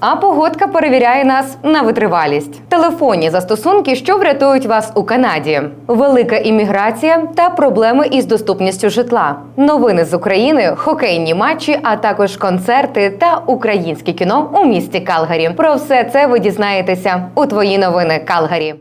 А погодка перевіряє нас на витривалість. Телефонні застосунки, що врятують вас у Канаді, велика імміграція та проблеми із доступністю житла, новини з України, хокейні матчі, а також концерти та українське кіно у місті Калгарі. Про все це ви дізнаєтеся у твої новини Калгарі.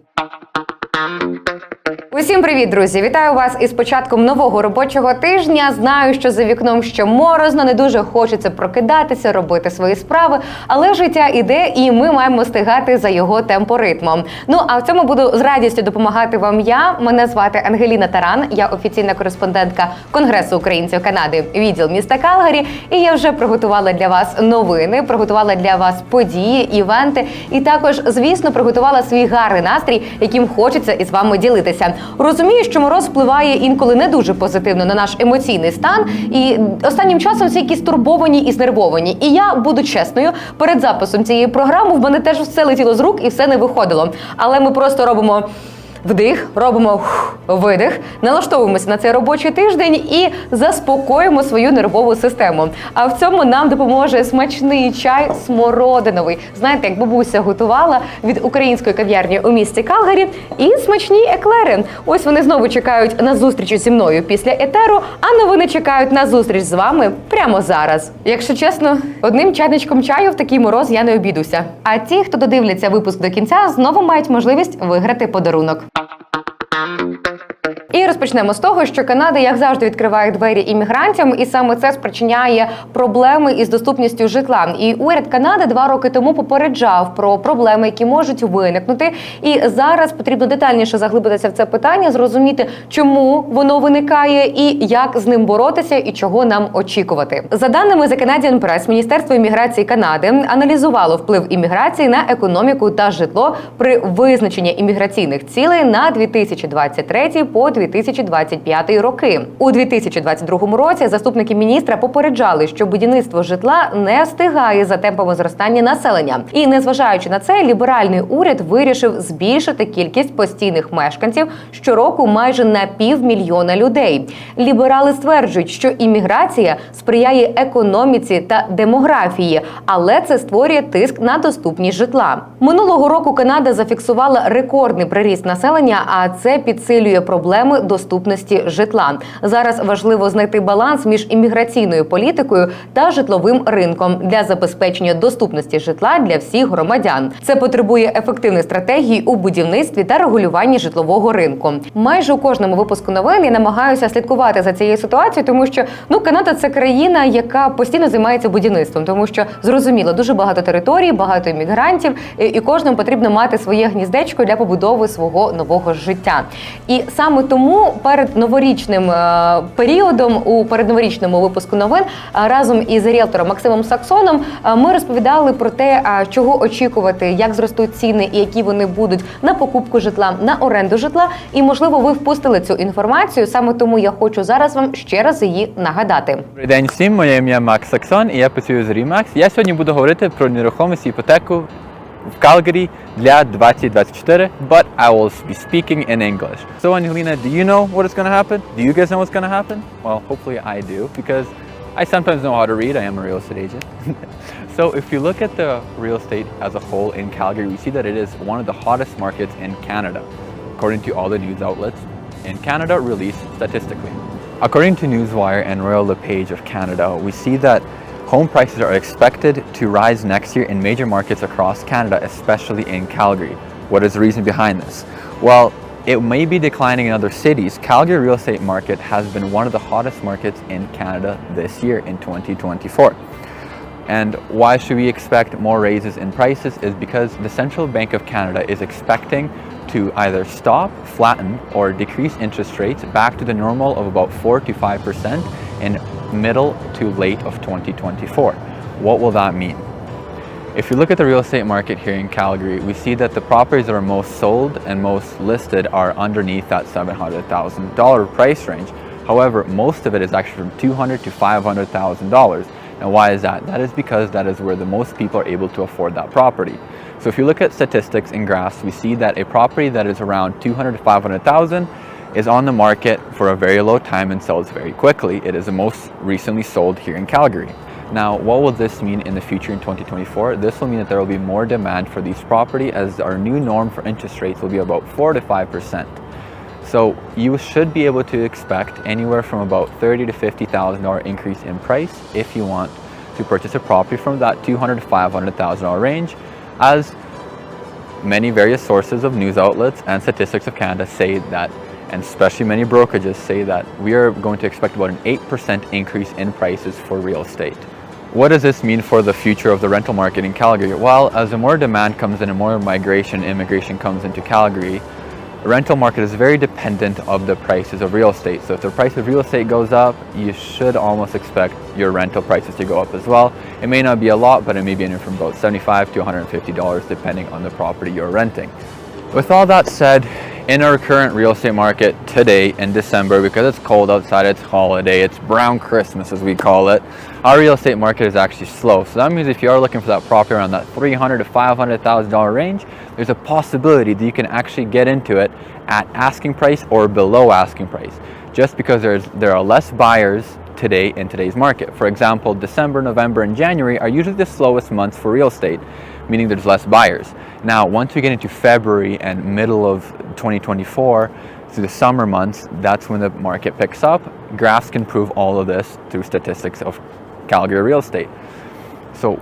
Усім привіт, друзі! Вітаю вас із початком нового робочого тижня. Знаю, що за вікном ще морозно, не дуже хочеться прокидатися, робити свої справи, але життя іде, і ми маємо встигати за його темпоритмом. Ну а в цьому буду з радістю допомагати вам. Я мене звати Ангеліна Таран. Я офіційна кореспондентка Конгресу українців Канади, відділ міста Калгарі. І я вже приготувала для вас новини, приготувала для вас події, івенти, і також, звісно, приготувала свій гарний настрій, яким хочеться із вами ділитися. Розумію, що мороз впливає інколи не дуже позитивно на наш емоційний стан, і останнім часом всі якісь турбовані і знервовані. І я буду чесною, перед записом цієї програми в мене теж все летіло з рук і все не виходило. Але ми просто робимо. Вдих, робимо видих, налаштовуємося на цей робочий тиждень і заспокоїмо свою нервову систему. А в цьому нам допоможе смачний чай смородиновий. Знаєте, як бабуся готувала від української кав'ярні у місті Калгарі, і смачні еклери. Ось вони знову чекають на зустріч зі мною після етеру, а новини чекають на зустріч з вами прямо зараз. Якщо чесно, одним чайничком чаю в такий мороз я не обідуся. А ті, хто додивляться випуск до кінця, знову мають можливість виграти подарунок. Thank you. І розпочнемо з того, що Канада, як завжди, відкриває двері іммігрантам, і саме це спричиняє проблеми із доступністю житла. І уряд Канади два роки тому попереджав про проблеми, які можуть виникнути. І зараз потрібно детальніше заглибитися в це питання, зрозуміти, чому воно виникає, і як з ним боротися, і чого нам очікувати. За даними The Canadian Press, Міністерство імміграції Канади аналізувало вплив імміграції на економіку та житло при визначенні імміграційних цілей на 2023 по 2025 роки. У 2022 році заступники міністра попереджали, що будівництво житла не встигає за темпами зростання населення. І незважаючи на це, ліберальний уряд вирішив збільшити кількість постійних мешканців щороку майже на півмільйона людей. Ліберали стверджують, що імміграція сприяє економіці та демографії, але це створює тиск на доступність житла. Минулого року Канада зафіксувала рекордний приріст населення, а це підсилює проблеми доступності житла. Зараз важливо знайти баланс між імміграційною політикою та житловим ринком для забезпечення доступності житла для всіх громадян. Це потребує ефективних стратегій у будівництві та регулюванні житлового ринку. Майже у кожному випуску новин я намагаюся слідкувати за цією ситуацією, тому що ну Канада це країна, яка постійно займається будівництвом, тому що зрозуміло дуже багато територій, багато іммігрантів, і кожному потрібно мати своє гніздечко для побудови свого нового життя. І саме тому перед новорічним е, періодом у передноворічному випуску новин е, разом із ріелтором Максимом Саксоном е, ми розповідали про те, чого очікувати, як зростуть ціни і які вони будуть на покупку житла, на оренду житла. І можливо, ви впустили цю інформацію. Саме тому я хочу зараз вам ще раз її нагадати. Добрий день всім, моє ім'я Макс Саксон і я працюю з Remax. Я сьогодні буду говорити про нерухомість і іпотеку в Калгарі для 2024, but I will be speaking in English. So Angelina, do you know what is going to happen? Do you guys know what's going to happen? Well, hopefully I do because I sometimes know how to read. I am a real estate agent. so if you look at the real estate as a whole in Calgary, we see that it is one of the hottest markets in Canada, according to all the news outlets in Canada released statistically. According to Newswire and Royal LePage of Canada, we see that home prices are expected to rise next year in major markets across Canada, especially in Calgary. What is the reason behind this? Well, it may be declining in other cities. Calgary real estate market has been one of the hottest markets in Canada this year in 2024. And why should we expect more raises in prices is because the Central Bank of Canada is expecting to either stop, flatten, or decrease interest rates back to the normal of about 4 to 5% in middle to late of 2024. What will that mean? If you look at the real estate market here in Calgary, we see that the properties that are most sold and most listed are underneath that $700,000 price range. However, most of it is actually from $200,000 to $500,000. And why is that? That is because that is where the most people are able to afford that property. So if you look at statistics and graphs, we see that a property that is around 200 to 500,000 is on the market for a very low time and sells very quickly. It is the most recently sold here in Calgary. Now, what will this mean in the future in 2024? This will mean that there will be more demand for these property as our new norm for interest rates will be about 4 to 5%. So you should be able to expect anywhere from about 30 to 50,000 dollar increase in price if you want to purchase a property from that 200 to 500,000 dollar range as many various sources of news outlets and statistics of Canada say that, and especially many brokerages say that we are going to expect about an 8% increase in prices for real estate. What does this mean for the future of the rental market in Calgary? Well, as more demand comes in and more migration, immigration comes into Calgary, the rental market is very dependent of the prices of real estate. So if the price of real estate goes up, you should almost expect your rental prices to go up as well. It may not be a lot, but it may be anywhere from about 75 to 150 dollars depending on the property you're renting. With all that said, in our current real estate market today in December, because it's cold outside, it's holiday, it's brown Christmas as we call it, our real estate market is actually slow. So that means if you are looking for that property around that 300 to 500,000 dollar range, there's a possibility that you can actually get into it at asking price or below asking price, just because there's there are less buyers today in today's market. For example, December, November, and January are usually the slowest months for real estate, meaning there's less buyers. Now, once we get into February and middle of 2024, through the summer months, that's when the market picks up. Graphs can prove all of this through statistics of Calgary real estate. So,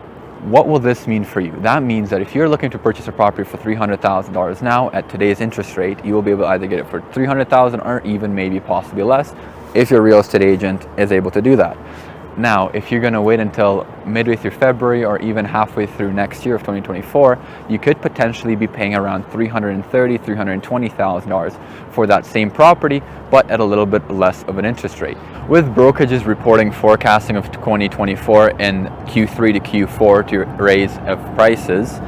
what will this mean for you? That means that if you're looking to purchase a property for $300,000 now at today's interest rate, you will be able to either get it for $300,000 or even maybe possibly less if your real estate agent is able to do that. Now, if you're going to wait until midway through February or even halfway through next year of 2024, you could potentially be paying around $330,000, $320,000 for that same property, but at a little bit less of an interest rate. With brokerages reporting forecasting of 2024 in Q3 to Q4 to raise of prices,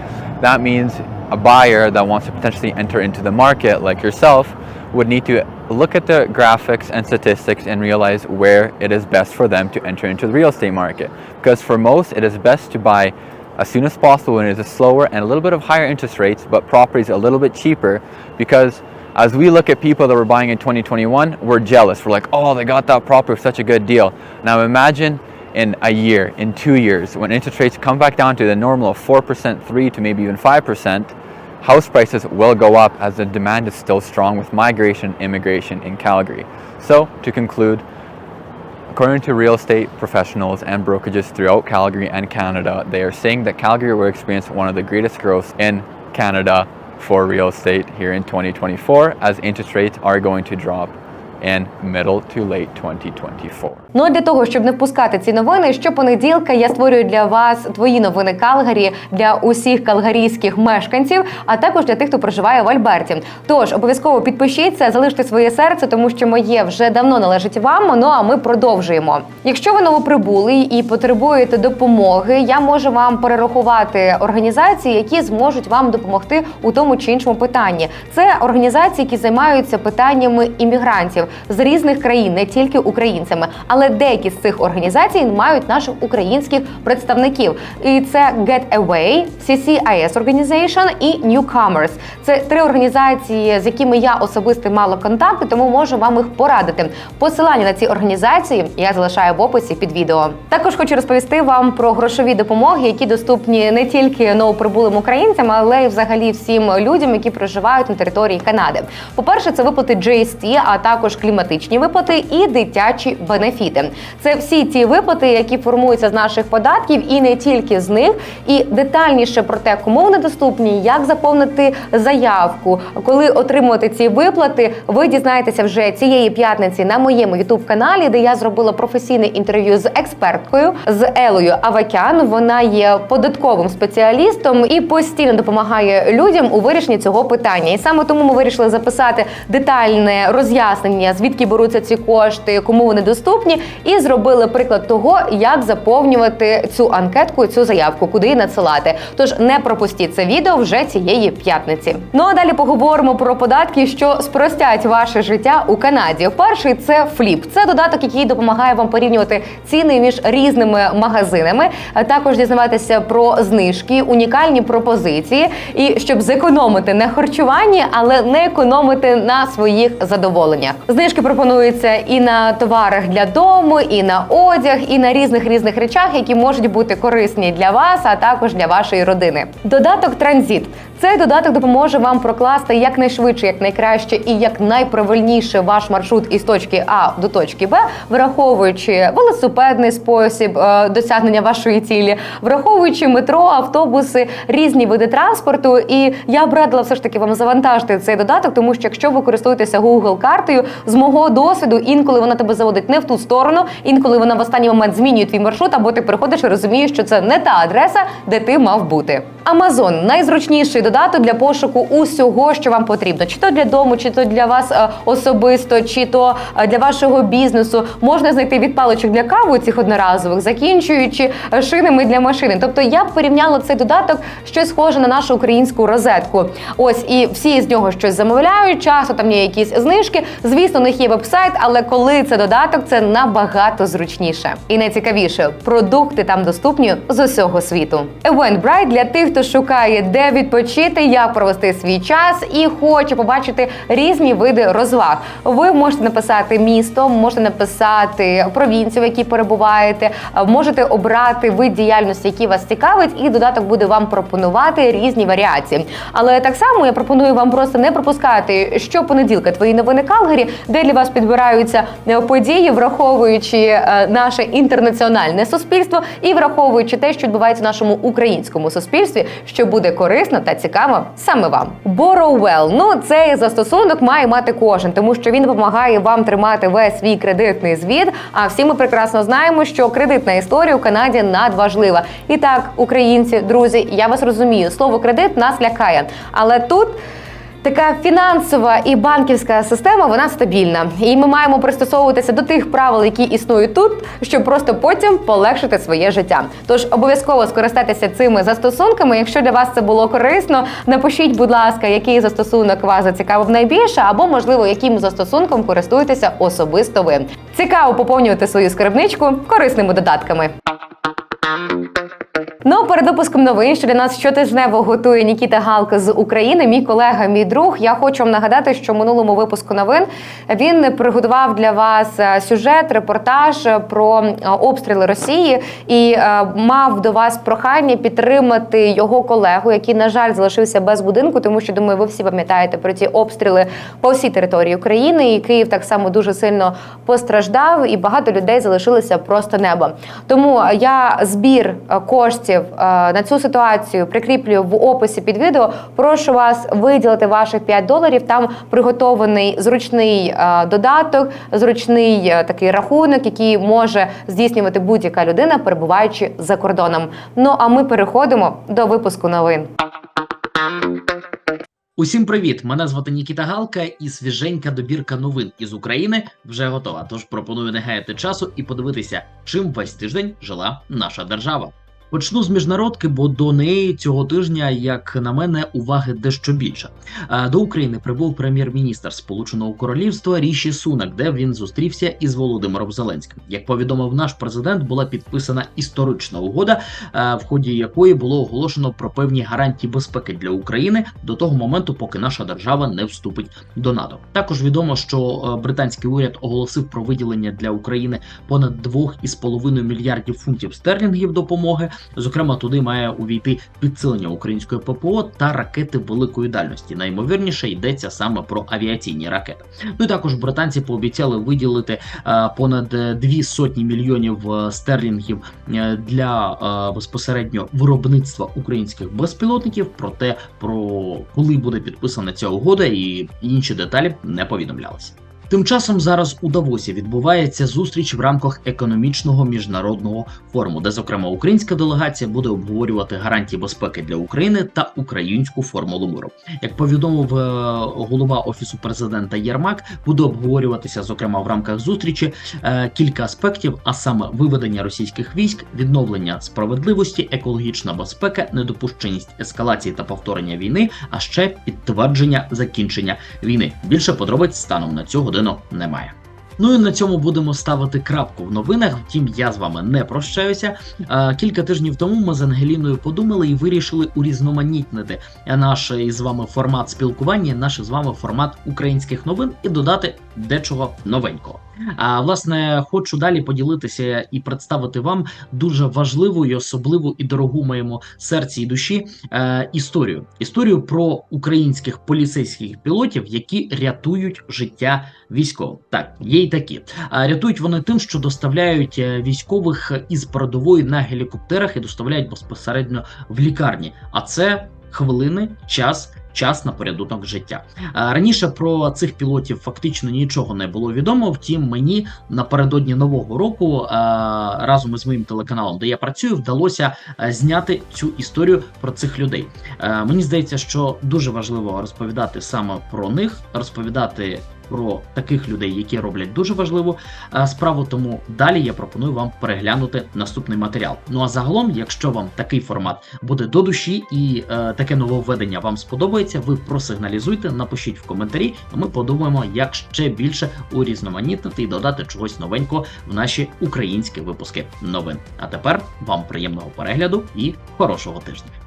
that means a buyer that wants to potentially enter into the market like yourself would need to look at the graphics and statistics and realize where it is best for them to enter into the real estate market. Because for most, it is best to buy as soon as possible when it is slower and a little bit of higher interest rates, but properties a little bit cheaper. Because as we look at people that were buying in 2021, we're jealous. We're like, oh, they got that property with such a good deal. Now imagine in a year, in two years, when interest rates come back down to the normal of 4%, 3 to maybe even 5%, house prices will go up as the demand is still strong with migration, immigration in Calgary. So, to conclude, according to real estate professionals and brokerages throughout Calgary and Canada, they are saying that Calgary will experience one of the greatest growths in Canada for real estate here in 2024 as interest rates are going to drop in middle to late 2024. Ну а для того, щоб не впускати ці новини, щопонеділка я створюю для вас твої новини Калгарі для усіх калгарійських мешканців, а також для тих, хто проживає в Альберті. Тож обов'язково підпишіться, залиште своє серце, тому що моє вже давно належить вам. Ну а ми продовжуємо. Якщо ви новоприбулий і потребуєте допомоги, я можу вам перерахувати організації, які зможуть вам допомогти у тому чи іншому питанні. Це організації, які займаються питаннями іммігрантів з різних країн, не тільки українцями, але деякі з цих організацій мають наших українських представників. І це Get Away, CCIS Organization і Newcomers. Це три організації, з якими я особисто мала контакти, тому можу вам їх порадити. Посилання на ці організації я залишаю в описі під відео. Також хочу розповісти вам про грошові допомоги, які доступні не тільки новоприбулим українцям, але й взагалі всім людям, які проживають на території Канади. По-перше, це виплати GST, а також кліматичні виплати і дитячі бенефіти. Це всі ті виплати, які формуються з наших податків, і не тільки з них. І детальніше про те, кому вони доступні, як заповнити заявку, коли отримувати ці виплати, ви дізнаєтеся вже цієї п'ятниці на моєму youtube каналі, де я зробила професійне інтерв'ю з експерткою з Елою Авакян. Вона є податковим спеціалістом і постійно допомагає людям у вирішенні цього питання. І саме тому ми вирішили записати детальне роз'яснення, звідки беруться ці кошти, кому вони доступні, і зробили приклад того, як заповнювати цю анкетку, цю заявку, куди її надсилати. Тож не пропустіть це відео вже цієї п'ятниці. Ну а далі поговоримо про податки, що спростять ваше життя у Канаді. Перший це фліп. Це додаток, який допомагає вам порівнювати ціни між різними магазинами. а Також дізнаватися про знижки, унікальні пропозиції, і щоб зекономити на харчуванні, але не економити на своїх задоволеннях. Знижки пропонуються і на товарах для дому. і на одяг, і на різних різних речах, які можуть бути корисні для вас, а також для вашої родини. Додаток Транзит. Цей додаток допоможе вам прокласти якнайшвидше, якнайкраще і як найправильніше ваш маршрут із точки А до точки Б, враховуючи велосипедний спосіб е, досягнення вашої цілі, враховуючи метро, автобуси, різні види транспорту. І я б радила все ж таки вам завантажити цей додаток, тому що якщо ви користуєтеся Google картою, з мого досвіду інколи вона тебе заводить не в ту сторону, інколи вона в останній момент змінює твій маршрут, або ти приходиш і розумієш, що це не та адреса, де ти мав бути. Amazon – найзручніший додаток для пошуку усього, що вам потрібно, чи то для дому, чи то для вас е, особисто, чи то е, для вашого бізнесу. Можна знайти від паличок для кави цих одноразових, закінчуючи е, шинами для машини. Тобто я б порівняла цей додаток щось схоже на нашу українську розетку. Ось і всі з нього щось замовляють. Часто там є якісь знижки. Звісно, у них є вебсайт, але коли це додаток, це набагато зручніше. І найцікавіше, продукти там доступні з усього світу. Eventbrite для тих, хто шукає, де відпочити, як провести свій час і хоче побачити різні види розваг. Ви можете написати місто, можете написати провінцію, в якій перебуваєте, можете обрати вид діяльності, який вас цікавить, і додаток буде вам пропонувати різні варіації. Але так само я пропоную вам просто не пропускати щопонеділка твої новини Калгарі, де для вас підбираються е, події, враховуючи е, наше інтернаціональне суспільство і враховуючи те, що відбувається в нашому українському суспільстві, що буде корисно та цікаво саме вам. Borrowwell, ну цей застосунок має мати кожен, тому що він допомагає вам тримати весь свій кредитний звіт. А всі ми прекрасно знаємо, що кредитна історія у Канаді надважлива. І так, українці, друзі, я вас розумію, слово кредит нас лякає, але тут. Така фінансова і банківська система вона стабільна, і ми маємо пристосовуватися до тих правил, які існують тут, щоб просто потім полегшити своє життя. Тож обов'язково скористайтеся цими застосунками. Якщо для вас це було корисно, напишіть, будь ласка, який застосунок вас зацікавив найбільше, або можливо, яким застосунком користуєтеся особисто ви. Цікаво поповнювати свою скарбничку корисними додатками. Ну, перед випуском новин, що для нас щотижнево готує Нікіта Галка з України, мій колега, мій друг. Я хочу вам нагадати, що в минулому випуску новин він приготував для вас е, сюжет, репортаж про е, обстріли Росії і е, мав до вас прохання підтримати його колегу, який, на жаль, залишився без будинку, тому що думаю, ви всі пам'ятаєте про ці обстріли по всій території України. І Київ так само дуже сильно постраждав, і багато людей залишилися просто неба. Тому я збір е, коштів е, на цю ситуацію прикріплюю в описі під відео. Прошу вас виділити ваших 5 доларів. Там приготований зручний е, додаток, зручний е, такий рахунок, який може здійснювати будь-яка людина, перебуваючи за кордоном. Ну а ми переходимо до випуску новин. Усім привіт! Мене звати Нікіта Галка, і свіженька добірка новин із України вже готова. Тож пропоную не гаяти часу і подивитися, чим весь тиждень жила наша держава. Почну з міжнародки, бо до неї цього тижня, як на мене, уваги дещо більше. Е, До України прибув прем'єр-міністр Сполученого Королівства Ріші Сунак, де він зустрівся із Володимиром Зеленським. Як повідомив наш президент, була підписана історична угода, е, в ході якої було оголошено про певні гарантії безпеки для України до того моменту, поки наша держава не вступить до НАТО. Також відомо, що е, британський уряд оголосив про виділення для України понад 2,5 мільярдів фунтів стерлінгів допомоги. Зокрема, туди має увійти підсилення української ППО та ракети великої дальності. Наймовірніше йдеться саме про авіаційні ракети. Ну і також британці пообіцяли виділити е, понад дві сотні мільйонів е, стерлінгів е, для безпосередньо виробництва українських безпілотників. Проте про коли буде підписана ця угода і інші деталі не повідомлялися. Тим часом зараз у Давосі відбувається зустріч в рамках економічного міжнародного форуму, де, зокрема, українська делегація буде обговорювати гарантії безпеки для України та українську формулу миру. Як повідомив е, голова офісу президента Єрмак, буде обговорюватися, зокрема, в рамках зустрічі е, кілька аспектів, а саме виведення російських військ, відновлення справедливості, екологічна безпека, недопущеність ескалації та повторення війни, а ще підтвердження закінчення війни. Більше подробиць станом на цю годину немає. Ну і на цьому будемо ставити крапку в новинах. Втім, я з вами не прощаюся. Кілька тижнів тому ми з Ангеліною подумали і вирішили урізноманітнити наш із вами формат спілкування, наш з вами формат українських новин і додати дечого новенького. А власне, хочу далі поділитися і представити вам дуже важливу і особливу і дорогу моєму серці і душі е, історію. Історію про українських поліцейських пілотів, які рятують життя військових. Так, є й такі. А рятують вони тим, що доставляють е, військових із передової на гелікоптерах і доставляють безпосередньо в лікарні. А це хвилини, час. Час на порядунок життя. Раніше про цих пілотів фактично нічого не було відомо. Втім, мені напередодні нового року разом із моїм телеканалом, де я працюю, вдалося зняти цю історію про цих людей. Е, Мені здається, що дуже важливо розповідати саме про них, розповідати про таких людей, які роблять дуже важливу е, справу. Тому далі я пропоную вам переглянути наступний матеріал. Ну а загалом, якщо вам такий формат буде до душі і е, таке нововведення вам сподобається, ви просигналізуйте, напишіть в коментарі, і ми подумаємо, як ще більше урізноманітнити і додати чогось новенького в наші українські випуски новин. А тепер вам приємного перегляду і хорошого тижня.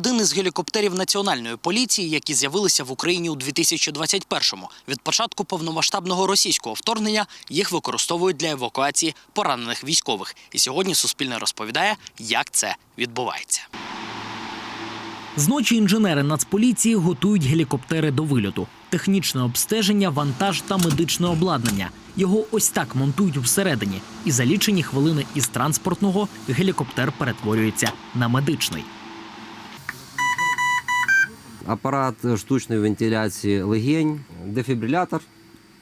Один із гелікоптерів національної поліції, які з'явилися в Україні у 2021-му. Від початку повномасштабного російського вторгнення їх використовують для евакуації поранених військових. І сьогодні Суспільне розповідає, як це відбувається. Зночі інженери Нацполіції готують гелікоптери до вильоту. Технічне обстеження, вантаж та медичне обладнання. Його ось так монтують всередині, і за лічені хвилини із транспортного гелікоптер перетворюється на медичний. Апарат штучної вентиляції легень, дефібрилятор,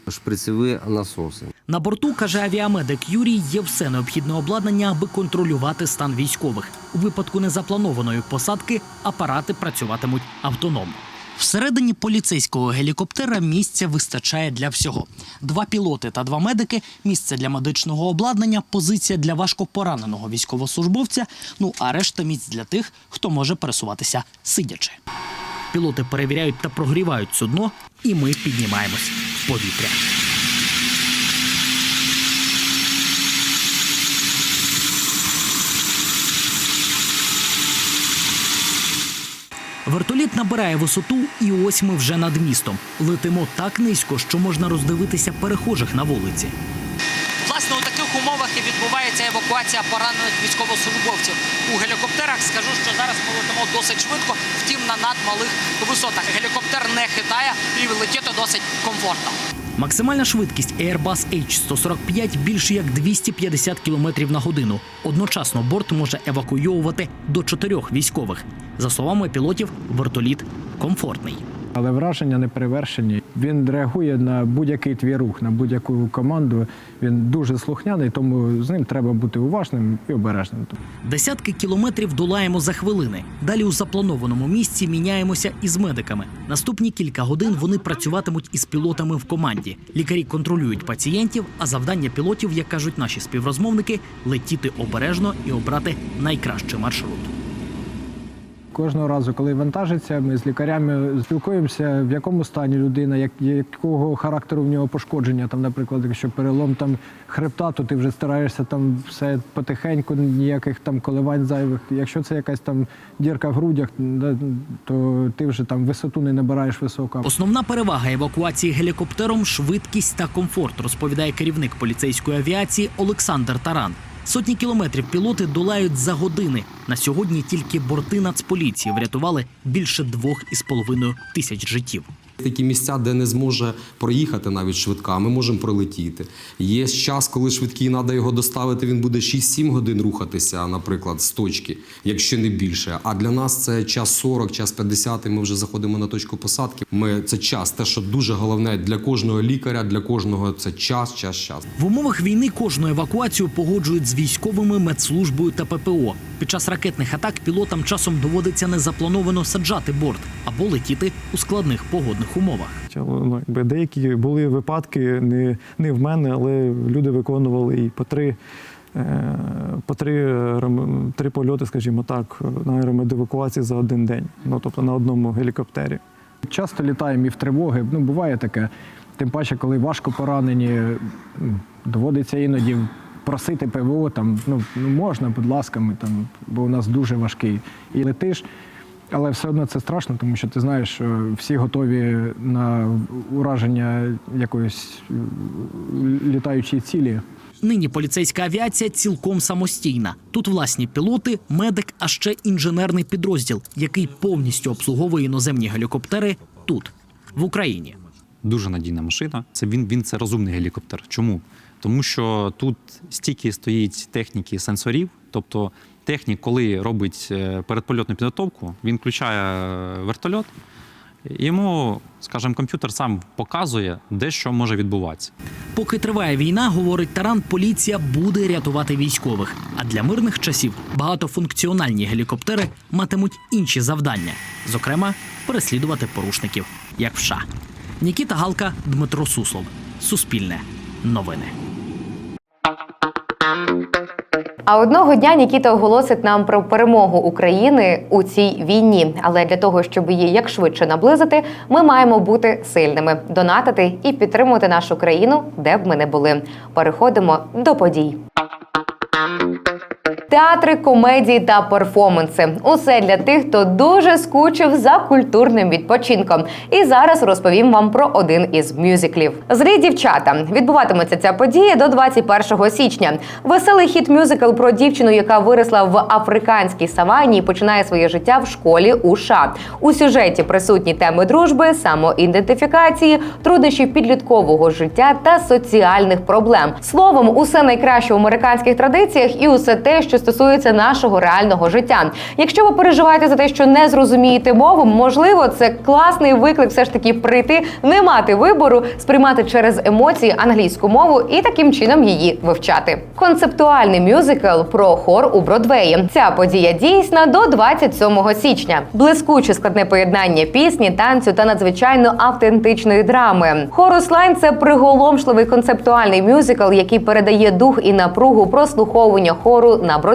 шприцеві насоси. На борту каже авіамедик Юрій, є все необхідне обладнання, аби контролювати стан військових. У випадку незапланованої посадки апарати працюватимуть автономно. Всередині поліцейського гелікоптера місця вистачає для всього: два пілоти та два медики, місце для медичного обладнання, позиція для важкопораненого військовослужбовця. Ну а решта місць для тих, хто може пересуватися сидячи. Пілоти перевіряють та прогрівають судно, і ми піднімаємось в повітря. Вертоліт набирає висоту, і ось ми вже над містом. Летимо так низько, що можна роздивитися перехожих на вулиці. Умовах і відбувається евакуація поранених військовослужбовців. У гелікоптерах скажу, що зараз ми летимо досить швидко, втім на надмалих висотах. Гелікоптер не хитає і летіти досить комфортно. Максимальна швидкість Airbus H145 більше як 250 км на годину. Одночасно борт може евакуйовувати до чотирьох військових. За словами пілотів, вертоліт комфортний. Але враження не перевершені. Він реагує на будь-який твій рух, на будь-яку команду. Він дуже слухняний, тому з ним треба бути уважним і обережним. Десятки кілометрів долаємо за хвилини. Далі у запланованому місці міняємося із медиками. Наступні кілька годин вони працюватимуть із пілотами в команді. Лікарі контролюють пацієнтів, а завдання пілотів, як кажуть наші співрозмовники, летіти обережно і обрати найкращий маршрут. Кожного разу, коли вантажиться, ми з лікарями спілкуємося, в якому стані людина, як, якого характеру в нього пошкодження. Там, наприклад, якщо перелом там хребта, то ти вже стараєшся там все потихеньку, ніяких там коливань зайвих. Якщо це якась там дірка в грудях, то ти вже там висоту не набираєш високо. Основна перевага евакуації гелікоптером швидкість та комфорт, розповідає керівник поліцейської авіації Олександр Таран. Сотні кілометрів пілоти долають за години. На сьогодні тільки борти Нацполіції врятували більше двох із половиною тисяч життів. Такі місця, де не зможе проїхати навіть швидка, ми можемо пролетіти. Є час, коли швидкий треба його доставити, він буде 6-7 годин рухатися, наприклад, з точки, якщо не більше. А для нас це час 40, час 50, і ми вже заходимо на точку посадки. Ми це час, те, що дуже головне для кожного лікаря, для кожного це час, час, час. В умовах війни кожну евакуацію погоджують з військовими медслужбою та ППО. Під час ракетних атак пілотам часом доводиться незаплановано саджати борт або летіти у складних погодних умовах. Ну, якби деякі були випадки не, не в мене, але люди виконували і по три, е, по три, аером- три польоти, скажімо так, на аеромедевакуації за один день. Ну тобто на одному гелікоптері. Часто літаємо і в тривоги. Ну, буває таке. Тим паче, коли важко поранені, доводиться іноді просити ПВО, там, ну, ну можна, будь ласка, ми там, бо у нас дуже важкий. І летиш, але все одно це страшно, тому що ти знаєш, що всі готові на ураження якоїсь літаючої цілі. Нині поліцейська авіація цілком самостійна. Тут власні пілоти, медик, а ще інженерний підрозділ, який повністю обслуговує іноземні гелікоптери тут, в Україні. дуже надійна машина. Це він, він це розумний гелікоптер. Чому? Тому що тут стільки стоїть техніки сенсорів, тобто технік, коли робить е, передпольотну підготовку, він включає е, вертольот, йому, скажімо, комп'ютер сам показує, де що може відбуватися. Поки триває війна, говорить Таран, поліція буде рятувати військових. А для мирних часів багатофункціональні гелікоптери матимуть інші завдання, зокрема, переслідувати порушників, як в США. Нікіта Галка, Дмитро Суслов. Суспільне. Новини. А одного дня Нікіта оголосить нам про перемогу України у цій війні. Але для того, щоб її якшвидше наблизити, ми маємо бути сильними, донатити і підтримувати нашу країну, де б ми не були. Переходимо до подій. Театри, комедії та перформанси усе для тих, хто дуже скучив за культурним відпочинком. І зараз розповім вам про один із мюзиклів. Злі дівчата відбуватиметься ця подія до 21 січня. Веселий хіт мюзикл про дівчину, яка виросла в африканській савані і починає своє життя в школі у США. У сюжеті присутні теми дружби, самоідентифікації, труднощів підліткового життя та соціальних проблем. Словом, усе найкраще в американських традиціях і усе те, що стосується нашого реального життя. Якщо ви переживаєте за те, що не зрозумієте мову, можливо, це класний виклик все ж таки прийти, не мати вибору, сприймати через емоції англійську мову і таким чином її вивчати. Концептуальний мюзикл про хор у Бродвеї. Ця подія дійсна до 27 січня. Блискуче складне поєднання пісні, танцю та надзвичайно автентичної драми. Хорус Лайн це приголомшливий концептуальний мюзикл, який передає дух і напругу прослуховування хору на Бродвеї.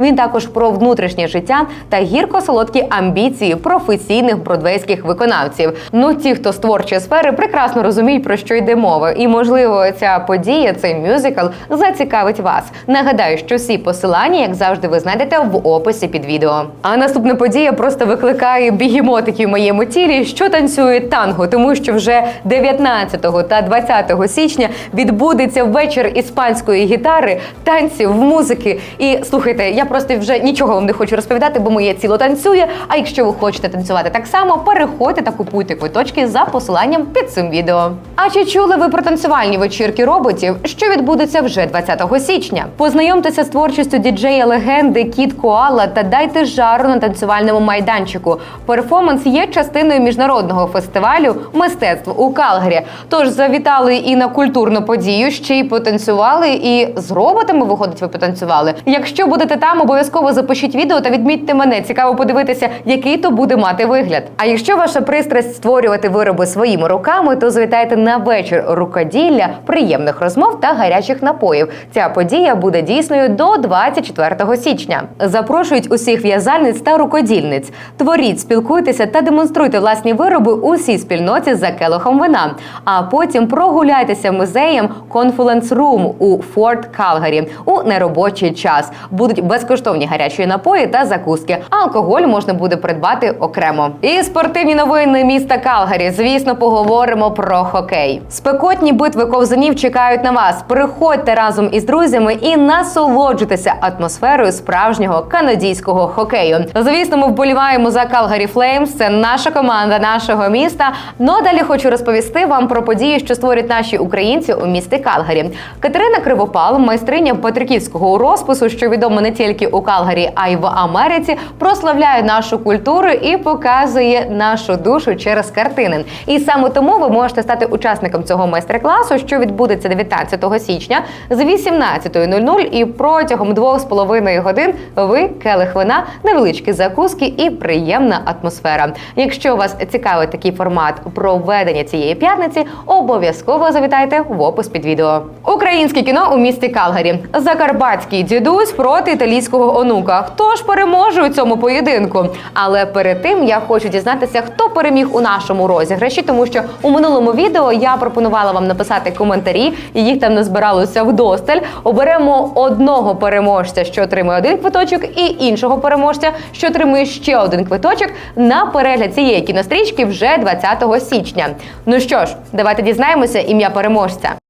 Він також про внутрішнє життя та гірко-солодкі амбіції професійних бродвейських виконавців. Ну ті, хто з творчої сфери, прекрасно розуміють про що йде мова, і можливо, ця подія, цей мюзикл зацікавить вас. Нагадаю, що всі посилання, як завжди, ви знайдете в описі під відео. А наступна подія просто викликає бігемотиків в моєму тілі, що танцюють танго, тому що вже 19 та 20 січня відбудеться вечір іспанської гітари, танців, музики. І слухайте, я просто вже нічого вам не хочу розповідати, бо моє тіло танцює. А якщо ви хочете танцювати так само, переходьте та купуйте квиточки за посиланням під цим відео. А чи чули ви про танцювальні вечірки роботів, що відбудеться вже 20 січня? Познайомтеся з творчістю діджея легенди Кіт Коала та дайте жару на танцювальному майданчику. Перформанс є частиною міжнародного фестивалю мистецтв у Калгарі. Тож завітали і на культурну подію, ще й потанцювали, і з роботами виходить, ви потанцювали. Якщо будете там, обов'язково запишіть відео та відмітьте мене. Цікаво подивитися, який то буде мати вигляд. А якщо ваша пристрасть створювати вироби своїми руками, то завітайте на вечір рукоділля, приємних розмов та гарячих напоїв. Ця подія буде дійсною до 24 січня. Запрошують усіх в'язальниць та рукодільниць. Творіть, спілкуйтеся та демонструйте власні вироби усій спільноті за келихом вина. А потім прогуляйтеся музеєм Confluence Room у Форт Калгарі у неробочий час. Будуть безкоштовні гарячі напої та закуски. Алкоголь можна буде придбати окремо. І спортивні новини міста Калгарі. Звісно, поговоримо про хокей. Спекотні битви ковзанів чекають на вас. Приходьте разом із друзями і насолоджуйтеся атмосферою справжнього канадійського хокею. Звісно, ми вболіваємо за Калгарі Флеймс. Це наша команда нашого міста. Ну а далі хочу розповісти вам про події, що створять наші українці у місті Калгарі. Катерина Кривопал, майстриня Петриківського розпису, що відома не тільки у Калгарі, а й в Америці, прославляє нашу культуру і показує нашу душу через картини. І саме тому ви можете стати учасником цього майстер-класу, що відбудеться 19 січня з 18.00 і протягом двох з половиною годин ви келих вина, невеличкі закуски і приємна атмосфера. Якщо вас цікавить такий формат проведення цієї п'ятниці, обов'язково завітайте в опис під відео. Українське кіно у місті Калгарі. Закарпатський дідусь проти італійського онука. Хто ж переможе у цьому поєдинку? Але перед тим я хочу дізнатися, хто переміг у нашому розіграші, тому що у минулому відео я пропонувала вам написати коментарі, і їх там назбиралося вдосталь. Оберемо одного переможця, що отримує один квиточок, і іншого переможця, що отримує ще один квиточок на перегляд цієї кінострічки вже 20 січня. Ну що ж, давайте дізнаємося ім'я переможця.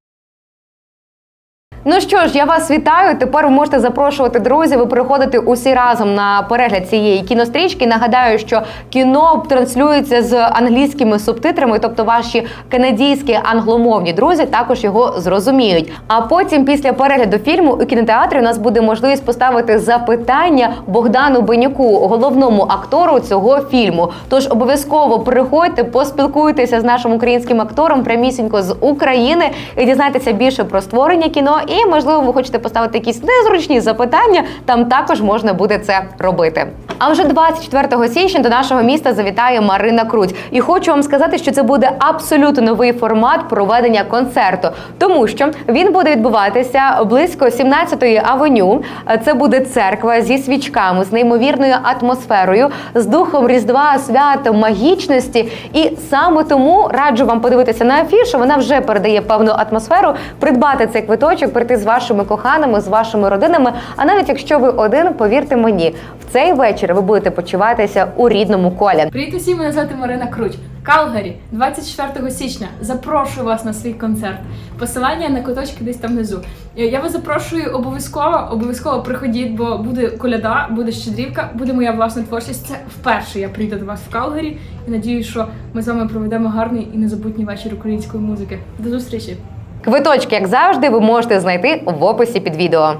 Ну що ж, я вас вітаю. Тепер ви можете запрошувати друзів і приходити усі разом на перегляд цієї кінострічки. Нагадаю, що кіно транслюється з англійськими субтитрами, тобто ваші канадійські англомовні друзі також його зрозуміють. А потім, після перегляду фільму, у кінотеатрі у нас буде можливість поставити запитання Богдану Бенюку, головному актору цього фільму. Тож обов'язково приходьте, поспілкуйтеся з нашим українським актором прямісінько з України і дізнайтеся більше про створення кіно. І можливо, ви хочете поставити якісь незручні запитання. Там також можна буде це робити. А вже 24 січня до нашого міста завітає Марина Круть. І хочу вам сказати, що це буде абсолютно новий формат проведення концерту, тому що він буде відбуватися близько 17-ї авеню. Це буде церква зі свічками, з неймовірною атмосферою, з духом Різдва, свята, магічності. І саме тому раджу вам подивитися на афішу. Вона вже передає певну атмосферу, придбати цей квиточок, прийти з вашими коханими, з вашими родинами. А навіть якщо ви один, повірте мені, в цей вечір ви будете почуватися у рідному колі. Привіт усім, мене звати Марина Круть. Калгарі, 24 січня. Запрошую вас на свій концерт. Посилання на куточки десь там внизу. Е, Я вас запрошую обов'язково, обов'язково приходіть, бо буде коляда, буде щедрівка, буде моя власна творчість. Це вперше я прийду до вас в Калгарі. І надію, що ми з вами проведемо гарний і незабутній вечір української музики. До зустрічі! Квиточки, як завжди, ви можете знайти в описі під відео.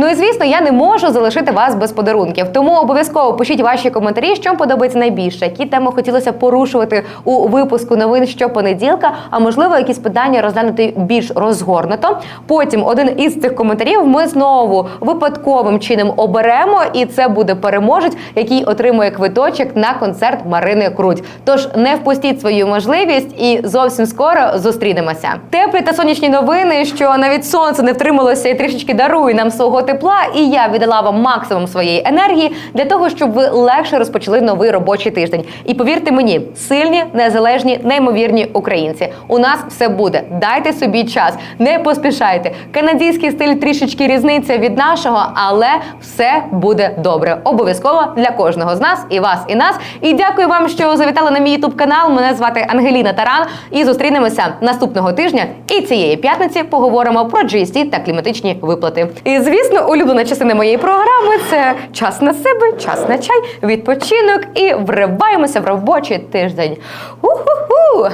Ну і звісно, я не можу залишити вас без подарунків. Тому обов'язково пишіть ваші коментарі, що подобається найбільше, які теми хотілося порушувати у випуску новин щопонеділка, а можливо, якісь питання розглянути більш розгорнуто. Потім один із цих коментарів ми знову випадковим чином оберемо, і це буде переможець, який отримує квиточок на концерт Марини Круть. Тож не впустіть свою можливість і зовсім скоро зустрінемося. Теплі та сонячні новини, що навіть сонце не втрималося і трішечки дарує нам свого тепла. І я віддала вам максимум своєї енергії для того, щоб ви легше розпочали новий робочий тиждень. І повірте мені, сильні, незалежні, неймовірні українці. У нас все буде. Дайте собі час, не поспішайте. Канадський стиль трішечки різниця від нашого, але все буде добре. Обов'язково для кожного з нас, і вас, і нас. І дякую вам, що завітали на мій ютуб канал. Мене звати Ангеліна Таран. І зустрінемося наступного тижня. І цієї п'ятниці поговоримо про GST та кліматичні виплати. І звісно, улюблена частина моєї програми це час на себе, час на чай, відпочинок і вриваємося в робочий тиждень. У-ху-ху!